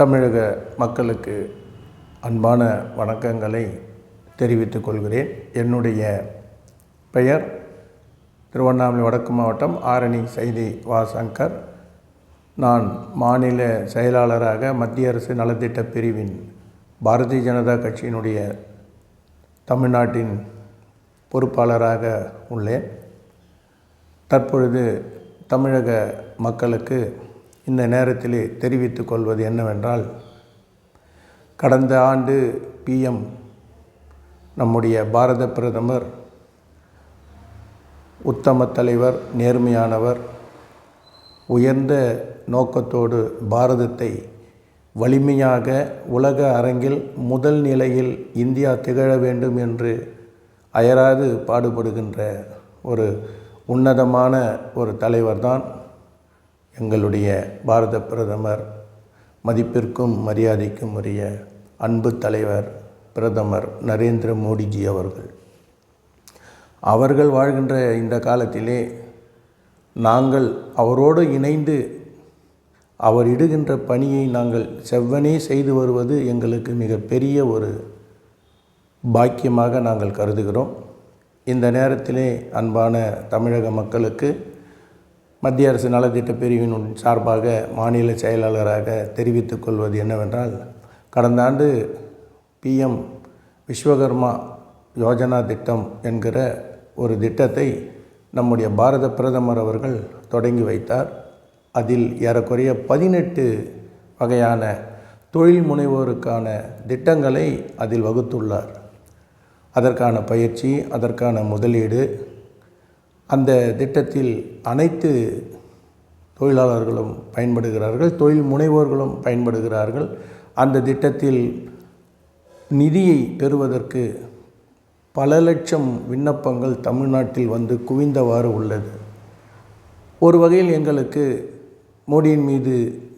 தமிழக மக்களுக்கு அன்பான வணக்கங்களை தெரிவித்துக் கொள்கிறேன். என்னுடைய பெயர் திருவண்ணாமலை வடக்கு மாவட்டம் ஆரணி செய்தி வா சங்கர் நான் மாநில செயலாளராக மத்திய அரசு நலத்திட்ட பிரிவின் பாரதிய ஜனதா கட்சியினுடைய தமிழ்நாட்டின் பொறுப்பாளராக உள்ளேன். தற்பொழுது தமிழக மக்களுக்கு இந்த நேரத்திலே தெரிவித்துக் கொள்வது என்னவென்றால் கடந்த ஆண்டு பிஎம் நம்முடைய பாரத பிரதமர் உத்தம தலைவர் நேர்மையானவர் உயர்ந்த நோக்கத்தோடு பாரதத்தை வலிமையாக உலக அரங்கில் முதல் நிலையில் இந்தியா திகழ வேண்டும் என்று அயராது பாடுபடுகின்ற ஒரு உன்னதமான ஒரு தலைவர்தான் எங்களுடைய பாரத பிரதமர் மதிப்பிற்கும் மரியாதைக்கும் உரிய அன்பு தலைவர் பிரதமர் நரேந்திர மோடிஜி அவர்கள். அவர்கள் வாழ்கின்ற இந்த காலத்திலே நாங்கள் அவரோடு இணைந்து அவர் இடுகின்ற பணியை நாங்கள் செவ்வனே செய்து வருவது எங்களுக்கு மிகப்பெரிய ஒரு பாக்கியமாக நாங்கள் கருதுகிறோம். இந்த நேரத்திலே அன்பான தமிழக மக்களுக்கு மத்திய அரசு நலத்திட்ட பிரிவின் சார்பாக மாநில செயலாளராக தெரிவித்துக் கொள்வது என்னவென்றால் கடந்த ஆண்டு பிஎம் விஸ்வகர்மா யோஜனா திட்டம் என்கிற ஒரு திட்டத்தை நம்முடைய பாரத பிரதமர் அவர்கள் தொடங்கி வைத்தார். அதில் ஏறக்குறைய பதினெட்டு வகையான தொழில் முனைவோருக்கான திட்டங்களை அதில் வகுத்துள்ளார். அதற்கான பயிற்சி அதற்கான முதலீடு அந்த திட்டத்தில் அனைத்து தொழிலாளர்களும் பயன்படுகிறார்கள் தொழில் முனைவோர்களும் பயன்படுகிறார்கள். அந்த திட்டத்தில் நிதியை பெறுவதற்கு பல லட்சம் விண்ணப்பங்கள் தமிழ்நாட்டில் வந்து குவிந்தவாறு உள்ளது. ஒரு வகையில் எங்களுக்கு மோடியின் மீது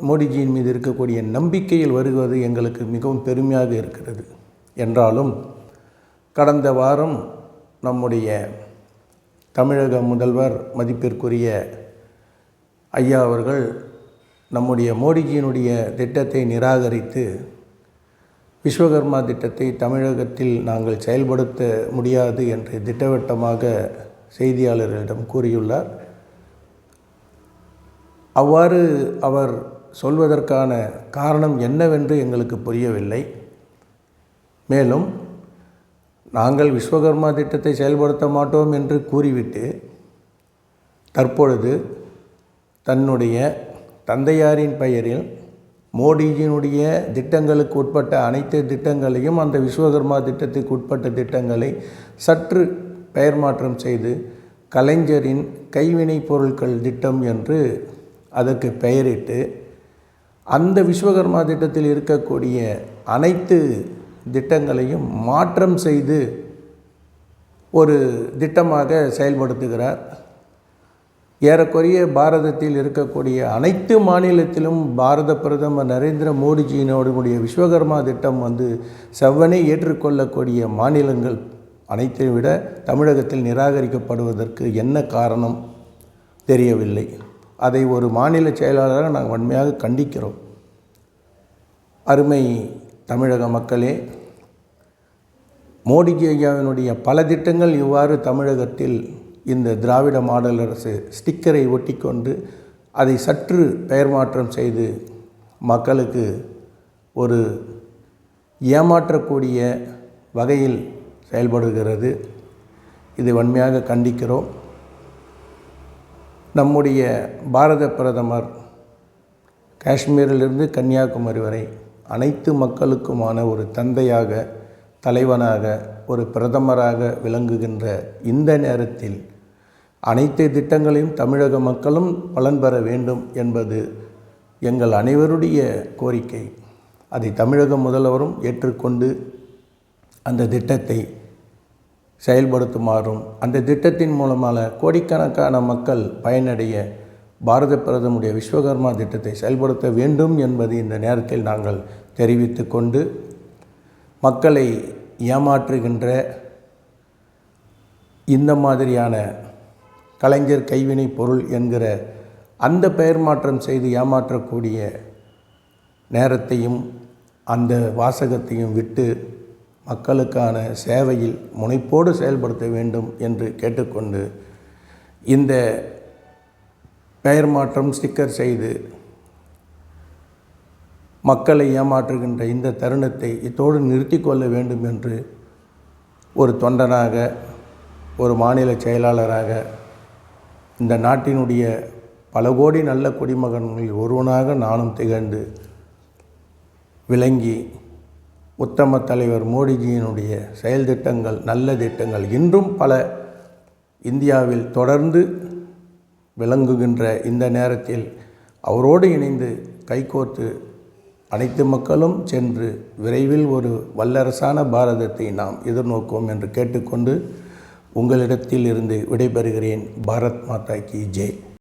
மோடிஜியின் மீது இருக்கக்கூடிய நம்பிக்கையில் வருவது எங்களுக்கு மிகவும் பெருமையாக இருக்கிறது. என்றாலும் கடந்த வாரம் நம்முடைய தமிழக முதல்வர் மதிப்பிற்குரிய ஐயா அவர்கள் நம்முடைய மோடிஜியினுடைய திட்டத்தை நிராகரித்து விஸ்வகர்மா திட்டத்தை தமிழகத்தில் நாங்கள் செயல்படுத்த முடியாது என்று திட்டவட்டமாக செய்தியாளர்களிடம் கூறியுள்ளார். அவ்வாறு அவர் சொல்வதற்கான காரணம் என்னவென்று எங்களுக்கு புரியவில்லை. மேலும் நாங்கள் விஸ்வகர்மா திட்டத்தை செயல்படுத்த மாட்டோம் என்று கூறிவிட்டு தற்பொழுது தன்னுடைய தந்தையாரின் பெயரில் மோடிஜியினுடைய திட்டங்களுக்கு உட்பட்ட அனைத்து திட்டங்களையும் அந்த விஸ்வகர்மா திட்டத்துக்கு உட்பட்ட திட்டங்களை சற்று பெயர் மாற்றம் செய்து கலைஞரின் கைவினை பொருட்கள் திட்டம் என்று அதற்கு பெயரிட்டு அந்த விஸ்வகர்மா திட்டத்தில் இருக்கக்கூடிய அனைத்து திட்டங்களையும் மாற்றம் செய்து ஒரு திட்டமாக செயல்படுத்துகிறார். ஏறக்குறைய பாரதத்தில் இருக்கக்கூடிய அனைத்து மாநிலத்திலும் பாரத பிரதமர் நரேந்திர மோடிஜியினுடைய விஸ்வகர்மா திட்டம் வந்து செவ்வனே ஏற்றுக்கொள்ளக்கூடிய மாநிலங்கள் அனைத்தை விட தமிழகத்தில் நிராகரிக்கப்படுவதற்கு என்ன காரணம்? தெரியவில்லை. அதை ஒரு மாநில செயலாளராக நாங்கள் வன்மையாக கண்டிக்கிறோம். அருமை தமிழக மக்களே மோடிஜி ஐயாவினுடைய பல திட்டங்கள் இவ்வாறு தமிழகத்தில் இந்த திராவிட மாடல் அரசு ஸ்டிக்கரை ஒட்டிக்கொண்டு அதை சற்று பெயர் மாற்றம் செய்து மக்களுக்கு ஒரு ஏமாற்றக்கூடிய வகையில் செயல்படுகிறது. இது வன்மையாக கண்டிக்கிறோம். நம்முடைய பாரத பிரதமர் காஷ்மீரிலிருந்து கன்னியாகுமரி வரை அனைத்து மக்களுக்குமான ஒரு தந்தையாக தலைவனாக ஒரு பிரதமராக விளங்குகின்ற இந்த நேரத்தில் அனைத்து திட்டங்களையும் தமிழக மக்களும் பலன் பெற வேண்டும் என்பது எங்கள் அனைவருடைய கோரிக்கை. அதை தமிழக முதல்வரும் ஏற்றுக்கொண்டு அந்த திட்டத்தை செயல்படுத்துமாறும் அந்த திட்டத்தின் மூலமாக கோடிக்கணக்கான மக்கள் பயனடைய பாரத பிரதமுடைய விஸ்வகர்மா திட்டத்தை செயல்படுத்த வேண்டும் என்பது இந்த நேரத்தில் நாங்கள் தெரிவித்து கொண்டு மக்களை ஏமாற்றுகின்ற இந்த மாதிரியான கலைஞர் கைவினை பொருள் என்கிற அந்த பெயர் மாற்றம் செய்து ஏமாற்றக்கூடிய நேரத்தையும் அந்த வாசகத்தையும் விட்டு மக்களுக்கான சேவையில் முனைப்போடு செயல்படுத்த வேண்டும் என்று கேட்டுக்கொண்டு இந்த பெயர் மாற்றம் ஸ்டிக்கர் செய்து மக்களை ஏமாற்றுகின்ற இந்த தருணத்தை இத்தோடு நிறுத்தி கொள்ள வேண்டும் என்று ஒரு தொண்டனாக ஒரு மாநில செயலாளராக இந்த நாட்டினுடைய பல கோடி நல்ல குடிமகன்களில் ஒருவனாக நானும் திகழ்ந்து விளங்கி உத்தம தலைவர் மோடிஜியினுடைய செயல் திட்டங்கள் நல்ல திட்டங்கள் இன்றும் பல இந்தியாவில் தொடர்ந்து விளங்குகின்ற இந்த நேரத்தில் அவரோடு இணைந்து கைகோர்த்து அனைத்து மக்களும் சென்று விரைவில் ஒரு வல்லரசான பாரதத்தை நாம் எதிர்நோக்குவோம் என்று கேட்டுக்கொண்டு உங்களிடத்தில் இருந்து விடைபெறுகிறேன். பாரத் மாதா கி ஜெய்.